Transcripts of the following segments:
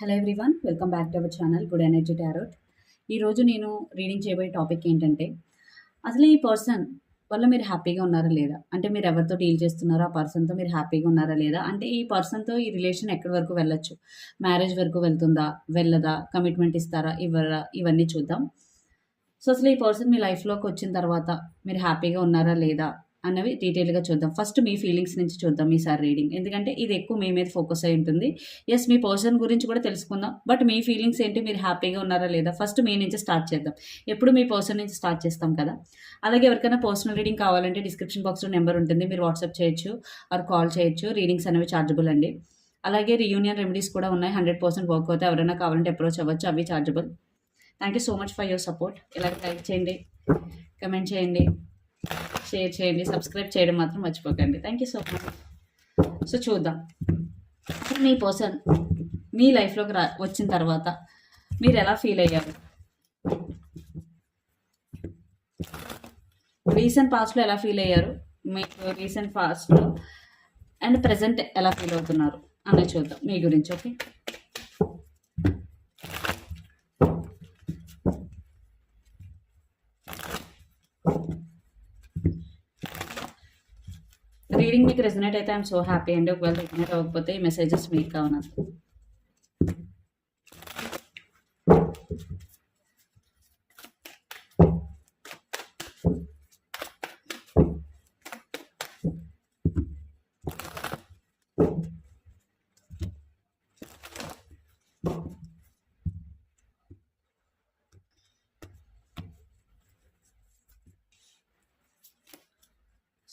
Hello everyone welcome back to our channel good energy tarot ఈరోజు నేను reading చేయబోయే topic ఏంటంటే అసలు ఈ పర్సన్ వల్ల మీరు హ్యాపీగా ఉన్నారా లేదా? అంటే మీరు ఎవరితో డీల్ చేస్తున్నారో ఆ పర్సన్తో మీరు హ్యాపీగా ఉన్నారా లేదా? అంటే ఈ పర్సన్తో ఈ రిలేషన్ ఎక్కడి వరకు వెళ్ళొచ్చు? మ్యారేజ్ వరకు వెళ్తుందా? వెళ్ళదా? కమిట్మెంట్ ఇస్తారా? ఇవ్వరా? ఇవన్నీ చూద్దాం. సో అసలు ఈ పర్సన్ మీ లైఫ్లోకి వచ్చిన తర్వాత మీరు హ్యాపీగా ఉన్నారా లేదా? అన్నవి డీటెయిల్గా చూద్దాం. ఫస్ట్ మీ ఫీలింగ్స్ నుంచి చూద్దాం ఈసారి రీడింగ్. ఎందుకంటే ఇది ఎక్కువ మీ మీద ఫోకస్ అయి ఉంటుంది. ఎస్ మీ పర్సన్ గురించి కూడా తెలుసుకుందాం. బట్ మీ ఫీలింగ్స్ ఏంటి? మీరు హ్యాపీగా ఉన్నారా లేదా? ఫస్ట్ మీ నుంచి స్టార్ట్ చేద్దాం. ఎప్పుడు మీ పర్సన్ నుంచి స్టార్ట్ చేస్తాం కదా? అలాగే ఎవరికైనా పర్సనల్ రీడింగ్ కావాలంటే డిస్క్రిప్షన్ బాక్స్లో నెంబర్ ఉంటుంది. మీరు వాట్సాప్ చేయొచ్చు ఆర్ కాల్ చేయొచ్చు. రీడింగ్స్ అనేవి ఛార్జబుల్ అండి. అలాగే రీయూనియన్ రెమెడీస్ కూడా ఉన్నాయి. హండ్రెడ్ పర్సెంట్ వర్క్ అవుతాయి. ఎవరైనా కావాలంటే అప్రోచ్ అవ్వచ్చు. అవి chargeable thank you so much for your support ఇలాగ లైక్ చేయండి. కమెంట్ చేయండి. షేర్ చేయండి సబ్స్క్రైబ్ చేయడం మాత్రం మర్చిపోకండి. Thank you so much so చూద్దాం. అసలు మీ పర్సన్ మీ లైఫ్లోకి రా వచ్చిన తర్వాత మీరు ఎలా ఫీల్ అయ్యారు? రీసెంట్ పాస్ట్లో ఎలా ఫీల్ అయ్యారు? మీకు రీసెంట్ పాస్ట్లో అండ్ ప్రజెంట్ ఎలా ఫీల్ అవుతున్నారు? అనేది చూద్దాం. మీ గురించి ఓకే రీడింగ్ మీకు రెజనేట్ అయితే ఐఎమ్ సో హ్యాపీ అండి ఒకవేళ రెజనేట్ అవ్వకపోతే ఈ మెసేజెస్ మీకు కావాలి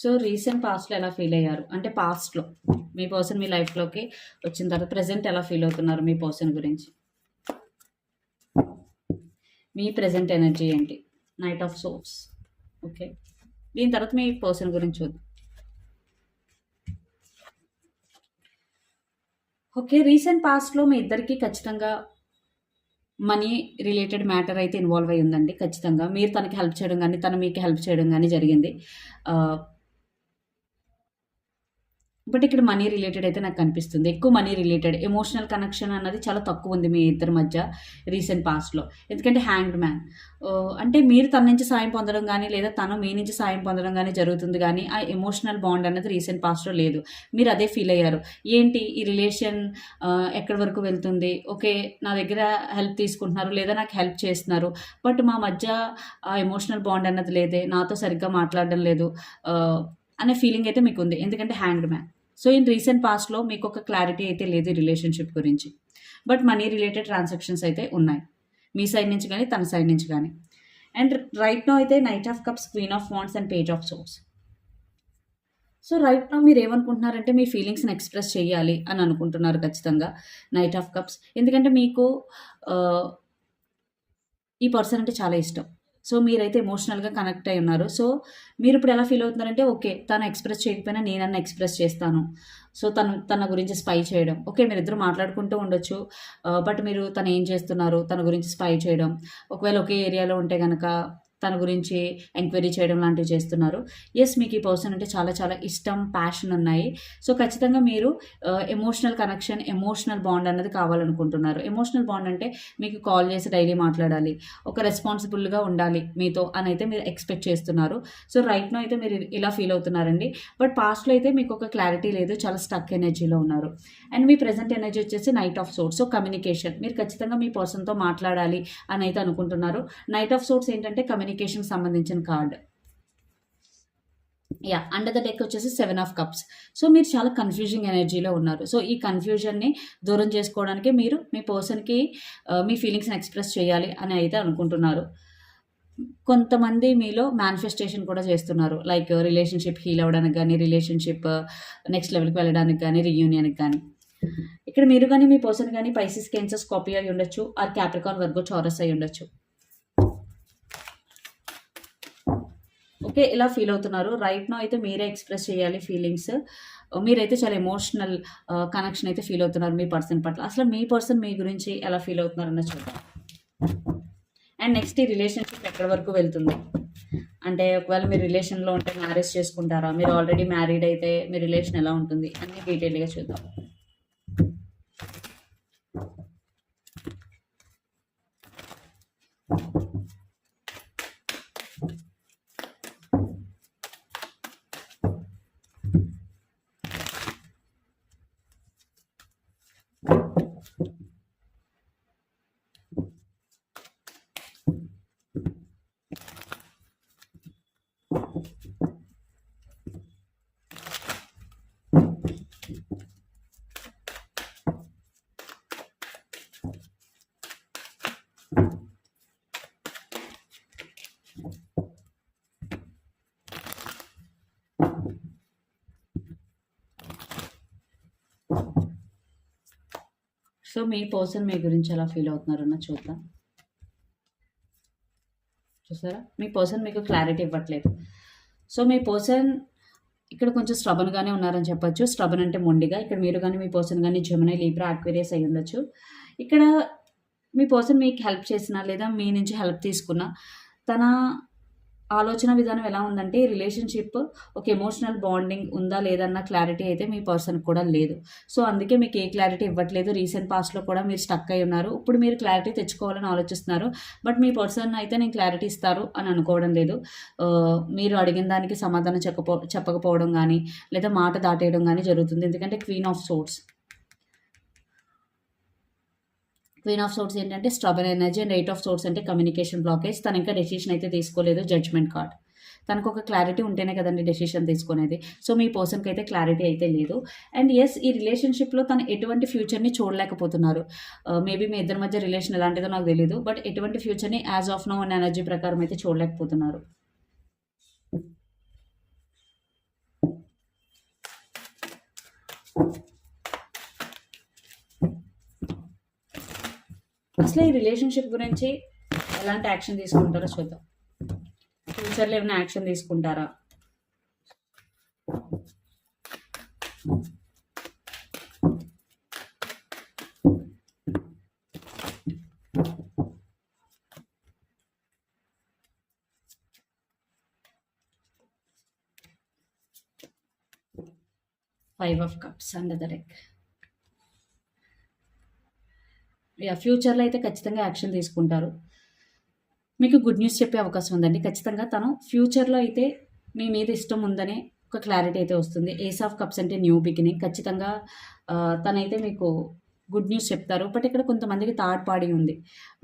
సో రీసెంట్ పాస్ట్లో ఎలా ఫీల్ అయ్యారు? అంటే పాస్ట్లో మీ పర్సన్ మీ లైఫ్లోకి వచ్చిన తర్వాత ప్రజెంట్ ఎలా ఫీల్ అవుతున్నారు మీ పర్సన్ గురించి? మీ ప్రజెంట్ ఎనర్జీ ఏంటి? Knight of swords okay. దీని తర్వాత మీ పర్సన్ గురించి చూద్దాం. ఓకే రీసెంట్ పాస్ట్లో మీ ఇద్దరికి ఖచ్చితంగా మనీ రిలేటెడ్ మ్యాటర్ అయితే ఇన్వాల్వ్ అయి ఉందండి ఖచ్చితంగా. మీరు తనకి హెల్ప్ చేయడం కానీ తను మీకు హెల్ప్ చేయడం కానీ జరిగింది. బట్ ఇక్కడ మనీ రిలేటెడ్ అయితే నాకు కనిపిస్తుంది. ఎక్కువ మనీ రిలేటెడ్. ఎమోషనల్ కనెక్షన్ అన్నది చాలా తక్కువ ఉంది మీ ఇద్దరి మధ్య రీసెంట్ పాస్ట్లో ఎందుకంటే హ్యాంగ్డ్ మ్యాన్ అంటే మీరు తన నుంచి సాయం పొందడం కానీ లేదా తను మీ నుంచి సాయం పొందడం కానీ జరుగుతుంది కానీ ఆ ఎమోషనల్ బాండ్ అనేది రీసెంట్ పాస్ట్లో లేదు. మీరు అదే ఫీల్ అయ్యారు. ఏంటి ఈ రిలేషన్ ఎక్కడి వరకు వెళ్తుంది? ఓకే నా దగ్గర హెల్ప్ తీసుకుంటున్నారు లేదా నాకు హెల్ప్ చేస్తున్నారు బట్ మా మధ్య ఆ ఎమోషనల్ బాండ్ అన్నది లేదే. నాతో సరిగ్గా మాట్లాడడం లేదు. అనే ఫీలింగ్ అయితే మీకు ఉంది. ఎందుకంటే hanged man so in recent పాస్ట్లో మీకు ఒక క్లారిటీ అయితే లేదు రిలేషన్షిప్ గురించి. బట్ మనీ రిలేటెడ్ ట్రాన్సాక్షన్స్ అయితే ఉన్నాయి. మీ సైడ్ నుంచి కానీ తన సైడ్ నుంచి కానీ. అండ్ రైట్ నో అయితే knight of cups queen of wands and page of swords. So right now మీరు ఏమనుకుంటున్నారంటే మీ ఫీలింగ్స్ని ఎక్స్ప్రెస్ చేయాలి అని అనుకుంటున్నారు ఖచ్చితంగా నైట్ ఆఫ్ కప్స్. ఎందుకంటే మీకు ఈ పర్సన్ అంటే చాలా ఇష్టం. సో మీరైతే ఎమోషనల్గా కనెక్ట్ అయి ఉన్నారు. సో మీరు ఇప్పుడు ఎలా ఫీల్ అవుతున్నారంటే ఓకే తను ఎక్స్ప్రెస్ చేయకపోయినా నేనన్నా ఎక్స్ప్రెస్ చేస్తాను. సో తను తన గురించి స్పై చేయడం. ఓకే మీరు ఇద్దరు మాట్లాడుకుంటూ ఉండొచ్చు. బట్ మీరు తను ఏం చేస్తున్నారు? తన గురించి స్పై చేయడం. ఒకవేళ ఒకే ఏరియాలో ఉంటే కనుక తన గురించి ఎంక్వైరీ చేయడం లాంటివి చేస్తున్నారు. ఎస్ మీకు ఈ పర్సన్ అంటే చాలా చాలా ఇష్టం ప్యాషన్ ఉన్నాయి. సో ఖచ్చితంగా మీరు ఎమోషనల్ కనెక్షన్ ఎమోషనల్ బాండ్ అన్నది కావాలనుకుంటున్నారు. ఎమోషనల్ బాండ్ అంటే మీకు కాల్ చేసి డైలీ మాట్లాడాలి. ఒక రెస్పాన్సిబుల్గా ఉండాలి మీతో అని అయితే మీరు ఎక్స్పెక్ట్ చేస్తున్నారు. సో రైట్నో అయితే మీరు ఇలా ఫీల్ అవుతున్నారండి. బట్ పాస్ట్లో అయితే మీకు ఒక క్లారిటీ లేదు. చాలా స్టక్ ఎనర్జీలో ఉన్నారు. అండ్ మీ ప్రజెంట్ ఎనర్జీ వచ్చేసి knight of swords so communication మీరు ఖచ్చితంగా మీ పర్సన్తో మాట్లాడాలి అని అయితే అనుకుంటున్నారు. నైట్ ఆఫ్ సోర్స్ ఏంటంటే కమ్యూనికేషన్ సంబంధించిన card yeah under the deck వచ్చేసి సెవెన్ ఆఫ్ కప్స్ సో మీరు చాలా కన్ఫ్యూజింగ్ ఎనర్జీలో ఉన్నారు. సో ఈ కన్ఫ్యూజన్ని దూరం చేసుకోవడానికి మీరు మీ పర్సన్కి మీ ఫీలింగ్స్ని ఎక్స్ప్రెస్ చేయాలి అని అయితే అనుకుంటున్నారు. కొంతమంది మీలో మేనిఫెస్టేషన్ కూడా చేస్తున్నారు. లైక్ రిలేషన్షిప్ హీల్ అవ్వడానికి కానీ రిలేషన్షిప్ నెక్స్ట్ లెవెల్కి వెళ్ళడానికి కానీ రీయూనియన్కి కానీ. ఇక్కడ మీరు కానీ మీ పర్సన్ కానీ పైసిస్ కెన్సర్స్ కాపీ అయి ఉండొచ్చు ఆర్ క్యాప్రికాన్ వర్గో చౌరస్ అయి ఉండొచ్చు. ఓకే ఇలా ఫీల్ అవుతున్నారు? రైట్ నో అయితే మీరే ఎక్స్ప్రెస్ చేయాలి ఫీలింగ్స్ మీరైతే చాలా ఎమోషనల్ కనెక్షన్ అయితే ఫీల్ అవుతున్నారు మీ పర్సన్ పట్ల. అసలు మీ పర్సన్ మీ గురించి ఎలా ఫీల్ అవుతున్నారు అన్న చూద్దాం. అండ్ నెక్స్ట్ ఈ రిలేషన్షిప్ ఎక్కడి వరకు వెళ్తుంది? అంటే ఒకవేళ మీరు రిలేషన్లో ఉంటే మ్యారేజ్ చేసుకుంటారా? మీరు ఆల్రెడీ మ్యారీడ్ అయితే మీ రిలేషన్ ఎలా ఉంటుంది? అన్ని డీటెయిల్గా చూద్దాం. సో మీ పర్సన్ మీ గురించి ఎలా ఫీల్ అవుతున్నారన్న చూద్దాం. చూసారా? మీ పర్సన్ మీకు క్లారిటీ ఇవ్వట్లేదు. సో మీ పర్సన్ ఇక్కడ కొంచెం స్ట్రబన్గానే ఉన్నారని చెప్పొచ్చు. స్ట్రబన్ అంటే మొండిగా. ఇక్కడ మీరు కానీ మీ పర్సన్ కానీ జమునై లీబ్రా అక్వేరియస్ అయి ఉండొచ్చు. ఇక్కడ మీ పర్సన్ మీకు హెల్ప్ చేసినా లేదా మీ నుంచి హెల్ప్ తీసుకున్నా తన ఆలోచన విధానం ఎలా ఉందంటే రిలేషన్షిప్ ఒక ఎమోషనల్ బాండింగ్ ఉందా లేదన్న క్లారిటీ అయితే మీ పర్సన్ కూడా లేదు. సో అందుకే మీకు ఏ క్లారిటీ ఇవ్వట్లేదు. రీసెంట్ పాస్ట్లో కూడా మీరు స్టక్ అయి ఉన్నారు. ఇప్పుడు మీరు క్లారిటీ తెచ్చుకోవాలని ఆలోచిస్తున్నారు. బట్ మీ పర్సన్ అయితే నేను క్లారిటీ ఇస్తారు అని అనుకోవడం లేదు. మీరు అడిగిన దానికి సమాధానం చెప్పకపో చెప్పకపోవడం కానీ లేదా మాట దాటేయడం కానీ జరుగుతుంది. ఎందుకంటే queen of swords. Queen of swords ఏంటంటే stubborn energy and eight of swords అంటే కమ్యూనికేషన్ బ్లాకేజ్ తను ఇంకా డెసిషన్ అయితే తీసుకోలేదు జడ్జ్మెంట్ కార్డ్ తనకు ఒక క్లారిటీ ఉంటేనే కదండి డెసిషన్ తీసుకునేది. సో మీ పర్సన్కి అయితే క్లారిటీ అయితే లేదు. అండ్ ఎస్ ఈ రిలేషన్షిప్లో తను ఎటువంటి ఫ్యూచర్ని చూడలేకపోతున్నారు. Uh, మేబీ మీ ఇద్దరి మధ్య రిలేషన్ ఎలాంటిదో నాకు తెలియదు బట్ ఎటువంటి ఫ్యూచర్ని యాజ్ ఆఫ్ నో అనే ఎనర్జీ ప్రకారం అయితే చూడలేకపోతున్నారు. అసలు ఈ రిలేషన్షిప్ గురించి ఎలాంటి యాక్షన్ తీసుకుంటారో చూద్దాం. ఫ్యూచర్లో ఏమైనా యాక్షన్ తీసుకుంటారా? Five of cups under the deck yeah ఫ్యూచర్లో అయితే ఖచ్చితంగా యాక్షన్ తీసుకుంటారు. మీకు గుడ్ న్యూస్ చెప్పే అవకాశం ఉందండి. ఖచ్చితంగా తను ఫ్యూచర్లో అయితే మీ మీద ఇష్టం ఉందనే ఒక క్లారిటీ అయితే వస్తుంది. ఏస్ ఆఫ్ కప్స్ అంటే న్యూ బిగినింగ్ ఖచ్చితంగా తనైతే మీకు గుడ్ న్యూస్ చెప్తారు. బట్ ఇక్కడ కొంతమందికి థర్డ్ పార్టీ ఉంది.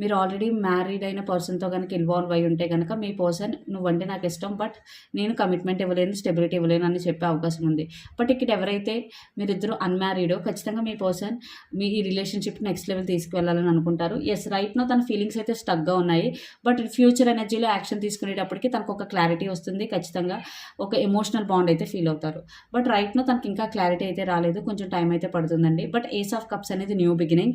మీరు ఆల్రెడీ మ్యారీడ్ అయిన పర్సన్తో కనుక ఇన్వాల్వ్ అయి ఉంటే కనుక మీ పర్సన్ నువ్వంటే నాకు ఇష్టం. బట్ నేను కమిట్మెంట్ ఇవ్వలేను స్టెబిలిటీ ఇవ్వలేను అని చెప్పే అవకాశం ఉంది. బట్ ఇక్కడ ఎవరైతే మీరిద్దరు అన్మ్యారీడో ఖచ్చితంగా మీ పర్సన్ మీ ఈ రిలేషన్షిప్ నెక్స్ట్ లెవెల్ తీసుకువెళ్ళాలని అనుకుంటారు. ఎస్ రైట్నో తన ఫీలింగ్స్ అయితే స్టక్గా ఉన్నాయి. బట్ ఫ్యూచర్ ఎనర్జీలో యాక్షన్ తీసుకునేటప్పటికి తనకు ఒక క్లారిటీ వస్తుంది. ఖచ్చితంగా ఒక ఎమోషనల్ బాండ్ అయితే ఫీల్ అవుతారు. బట్ రైట్నో తనకి ఇంకా క్లారిటీ అయితే రాలేదు. కొంచెం టైం అయితే పడుతుందండి. బట్ ఏస్ ఆఫ్ కప్స్ అనేది న్యూ బిగినింగ్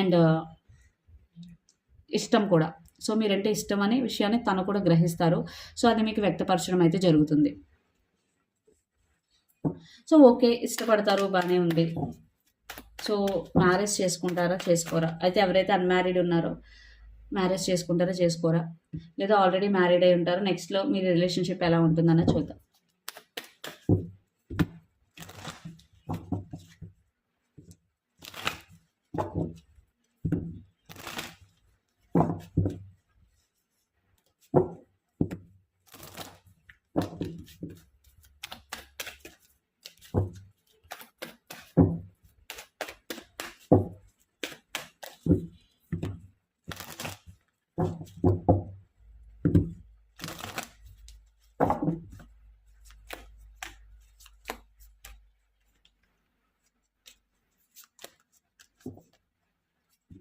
అండ్ ఇష్టం కూడా. సో మీరంటే ఇష్టం అనే విషయాన్ని తను కూడా గ్రహిస్తారు. సో అది మీకు వ్యక్తపరచడం అయితే జరుగుతుంది. సో ఓకే ఇష్టపడతారు బాగానే ఉంది. సో మ్యారేజ్ చేసుకుంటారా చేసుకోరా? అయితే ఎవరైతే అన్మ్యారీడ్ ఉన్నారో మ్యారేజ్ చేసుకుంటారా చేసుకోరా? లేదా ఆల్రెడీ మ్యారీడ్ అయి ఉంటారో? నెక్స్ట్లో మీ రిలేషన్షిప్ ఎలా ఉంటుందన్న చూద్దాం.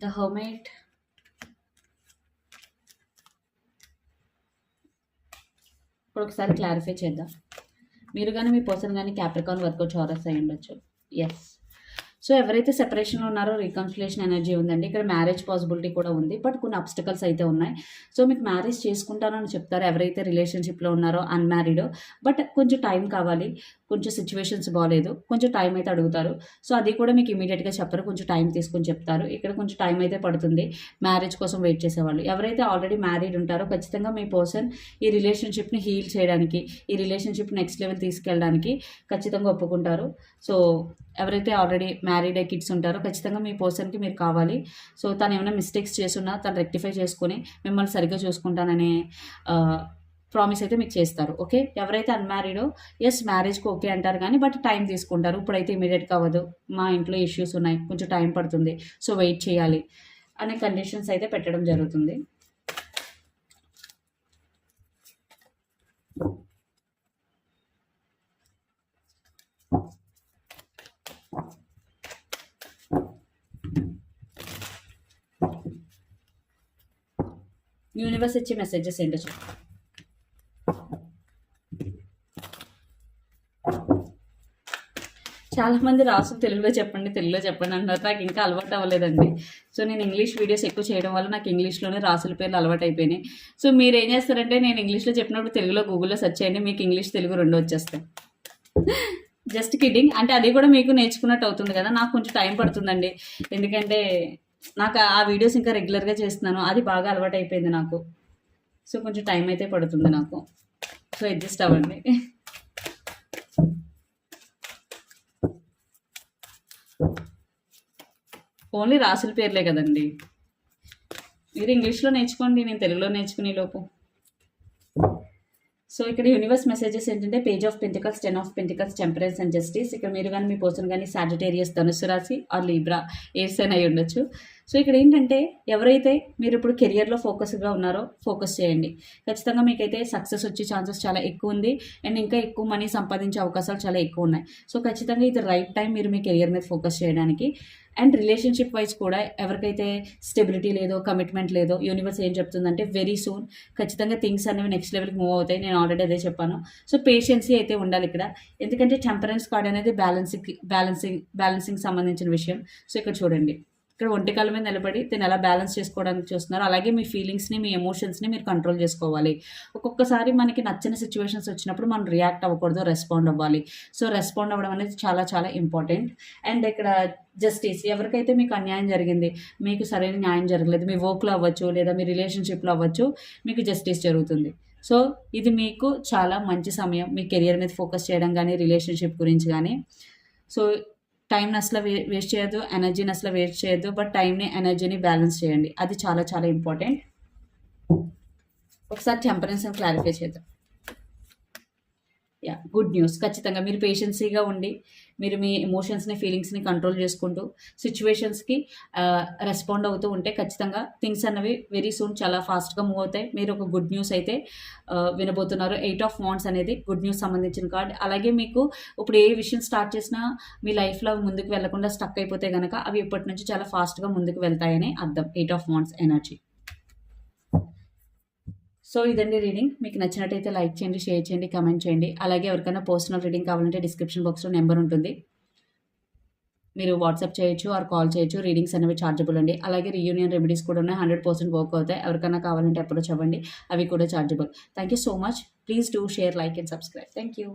The Hermit. ఇప్పుడు ఒకసారి క్లారిఫై చేద్దాం. మీరు కానీ మీ పర్సన్ కానీ క్యాప్రికాన్ వర్క్ చౌరస్ అయి ఉండొచ్చు ఎస్ సో ఎవరైతే సెపరేషన్లో ఉన్నారో రీకన్సిలేషన్ ఎనర్జీ ఉందండి. ఇక్కడ మ్యారేజ్ పాసిబిలిటీ కూడా ఉంది. బట్ కొన్ని అబ్స్టికల్స్ అయితే ఉన్నాయి. సో మీకు మ్యారేజ్ చేసుకుంటానని చెప్తారు. ఎవరైతే రిలేషన్షిప్లో ఉన్నారో అన్మ్యారీడో బట్ కొంచెం టైం కావాలి. కొంచెం సిచ్యువేషన్స్ బాగాలేదు కొంచెం టైం అయితే అడుగుతారు. సో అది కూడా మీకు ఇమీడియట్గా చెప్పరు. కొంచెం టైం తీసుకొని చెప్తారు. ఇక్కడ కొంచెం టైం అయితే పడుతుంది. మ్యారేజ్ కోసం వెయిట్ చేసేవాళ్ళు. ఎవరైతే ఆల్రెడీ మ్యారీడ్ ఉంటారో ఖచ్చితంగా మీ పర్సన్ ఈ రిలేషన్షిప్ని హీల్ చేయడానికి ఈ రిలేషన్షిప్ నెక్స్ట్ లెవెల్ తీసుకెళ్ళడానికి ఖచ్చితంగా ఒప్పుకుంటారు. సో ఎవరైతే ఆల్రెడీ మ్యారీడ్ అయ్యి కిడ్స్ ఉంటారో ఖచ్చితంగా మీ పర్సన్కి మీరు కావాలి. సో తను ఏమైనా మిస్టేక్స్ చేస్తున్నా తను రెక్టిఫై చేసుకుని మిమ్మల్ని సరిగ్గా చూసుకుంటాననే ప్రామిస్ అయితే మీకు చేస్తారు. ఓకే? ఎవరైతే అన్మ్యారీడో ఎస్ మ్యారేజ్కి ఓకే అంటారు కానీ బట్ టైం తీసుకుంటారు. ఇప్పుడైతే ఇమీడియట్గా అవ్వదు. మా ఇంట్లో ఇష్యూస్ ఉన్నాయి. కొంచెం టైం పడుతుంది. సో వెయిట్ చేయాలి అనే కండిషన్స్ అయితే పెట్టడం జరుగుతుంది. యూనివర్స్ ఇచ్చే మెసేజెస్ ఏంటో చెప్పు చాలామంది రాసులు తెలుగులో చెప్పండి తెలుగులో చెప్పండి అన్నారు నాకు ఇంకా అలవాటు అవ్వలేదండి. సో నేను ఇంగ్లీష్ వీడియోస్ ఎక్కువ చేయడం వల్ల నాకు ఇంగ్లీష్లోనే రాసుల పేర్లు అలవాటు అయిపోయినాయి. సో మీరు ఏం చేస్తారంటే నేను ఇంగ్లీష్లో చెప్పినప్పుడు తెలుగులో గూగుల్లో సెర్చ్ చేయండి మీకు ఇంగ్లీష్ తెలుగు రెండు వచ్చేస్తాయి. Just kidding. అంటే అది కూడా మీకు నేర్చుకున్నట్టు అవుతుంది కదా నాకు కొంచెం టైం పడుతుందండి. ఎందుకంటే నాకు ఆ వీడియోస్ ఇంకా రెగ్యులర్గా చేస్తున్నాను. అది బాగా అలవాటు అయిపోయింది నాకు. సో కొంచెం టైం అయితే పడుతుంది నాకు. సో అడ్జస్ట్ అవ్వండి. ఓన్లీ రాసుల పేర్లే కదండి. మీరు ఇంగ్లీష్లో నేర్చుకోండి నేను తెలుగులో నేర్చుకునే లోపు సో ఇక్కడ యూనివర్స్ మెసేజెస్ ఏంటంటే page of pentacles ten of pentacles temperance and justice ఇక్కడ మీరు కానీ మీ పర్సన్ కానీ సాజిటేరియస్ ధనుసు రాశి ఆర్ లీబ్రా ఏర్సైన్ అయి ఉండొచ్చు. సో ఇక్కడ ఏంటంటే ఎవరైతే మీరు ఇప్పుడు కెరియర్లో ఫోకస్గా ఉన్నారో ఫోకస్ చేయండి. ఖచ్చితంగా మీకైతే సక్సెస్ వచ్చే ఛాన్సెస్ చాలా ఎక్కువ ఉంది. అండ్ ఇంకా ఎక్కువ మనీ సంపాదించే అవకాశాలు చాలా ఎక్కువ ఉన్నాయి. సో ఖచ్చితంగా ఇది రైట్ టైం మీరు మీ కెరియర్ మీద ఫోకస్ చేయడానికి. అండ్ రిలేషన్షిప్ వైజ్ కూడా ఎవరికైతే స్టెబిలిటీ లేదో కమిట్మెంట్ లేదో యూనివర్స్ ఏం చెప్తుందంటే వెరీ సూన్. ఖచ్చితంగా థింగ్స్ అనేవి నెక్స్ట్ లెవెల్కి మూవ్ అవుతాయి. నేను ఆల్రెడీ అదే చెప్పాను. సో పేషెన్సీ అయితే ఉండాలి ఇక్కడ. ఎందుకంటే టెంపరెన్స్ కార్డ్ అనేది బ్యాలెన్సింగ్ బ్యాలెన్సింగ్ బ్యాలెన్సింగ్ సంబంధించిన విషయం. సో ఇక్కడ చూడండి. ఇక్కడ ఒంటికాల మీద నిలబడి దీన్ని ఎలా బ్యాలెన్స్ చేసుకోవడానికి చూస్తున్నారు. అలాగే మీ ఫీలింగ్స్ని మీ ఎమోషన్స్ని మీరు కంట్రోల్ చేసుకోవాలి. ఒక్కొక్కసారి మనకి నచ్చని సిచ్యువేషన్స్ వచ్చినప్పుడు మనం రియాక్ట్ అవ్వకూడదు రెస్పాండ్ అవ్వాలి. సో రెస్పాండ్ అవ్వడం అనేది చాలా చాలా ఇంపార్టెంట్ అండ్ ఇక్కడ జస్టిస్ ఎవరికైతే మీకు అన్యాయం జరిగింది మీకు సరైన న్యాయం జరగలేదు మీ వర్క్లో అవ్వచ్చు లేదా మీ రిలేషన్షిప్లో అవ్వచ్చు మీకు జస్టిస్ జరుగుతుంది. సో ఇది మీకు చాలా మంచి సమయం. మీ కెరియర్ మీద ఫోకస్ చేయడం కానీ రిలేషన్షిప్ గురించి కానీ. సో టైంని అసలు వే వేస్ట్ చేయొద్దు ఎనర్జీని అసలు వేస్ట్ చేయొద్దు బట్ టైంని ఎనర్జీని బ్యాలెన్స్ చేయండి. అది చాలా చాలా ఇంపార్టెంట్ ఒకసారి టెంపరెన్స్ అని క్లారిఫై చేద్దాం. Good news. ఖచ్చితంగా మీరు పేషెన్సీగా ఉండి మీరు మీ ఎమోషన్స్ని ఫీలింగ్స్ని కంట్రోల్ చేసుకుంటూ సిచ్యువేషన్స్కి రెస్పాండ్ అవుతూ ఉంటే ఖచ్చితంగా థింగ్స్ అన్నవి వెరీ సూన్ చాలా ఫాస్ట్గా మూవ్ అవుతాయి. మీరు ఒక గుడ్ న్యూస్ అయితే వినబోతున్నారు. ఎయిట్ ఆఫ్ వాండ్స్ అనేది గుడ్ న్యూస్ సంబంధించిన కార్డ్ అలాగే మీకు ఇప్పుడు ఏ విషయం స్టార్ట్ చేసినా మీ లైఫ్లో ముందుకు వెళ్ళకుండా స్టక్ అయిపోతే కనుక అవి ఇప్పటి నుంచి చాలా ఫాస్ట్గా ముందుకు వెళ్తాయని అర్థం. Eight of wands energy so ఇదండి రీడింగ్. మీకు నచ్చినట్టయితే లైక్ చేయండి షేర్ చేయండి కమెంట్ చేయండి. అలాగే ఎవరికైనా పర్సనల్ రీడింగ్ కావాలంటే డిస్క్రిప్షన్ బాక్స్లో నెంబర్ ఉంటుంది. మీరు వాట్సాప్ చేయొచ్చు ఆర్ కాల్ చేయొచ్చు. రీడింగ్స్ అనేవి ఛార్జబుల్ అండి. అలాగే రీయూనియన్ రెమెడీస్ కూడా ఉన్నాయి. హండ్రెడ్ పర్సెంట్ వర్క్ అవుతాయి. ఎవరికైనా కావాలంటే అప్రోచ్ అవ్వండి. అవి కూడా chargeable thank you so much. Please do share like and subscribe. Thank you.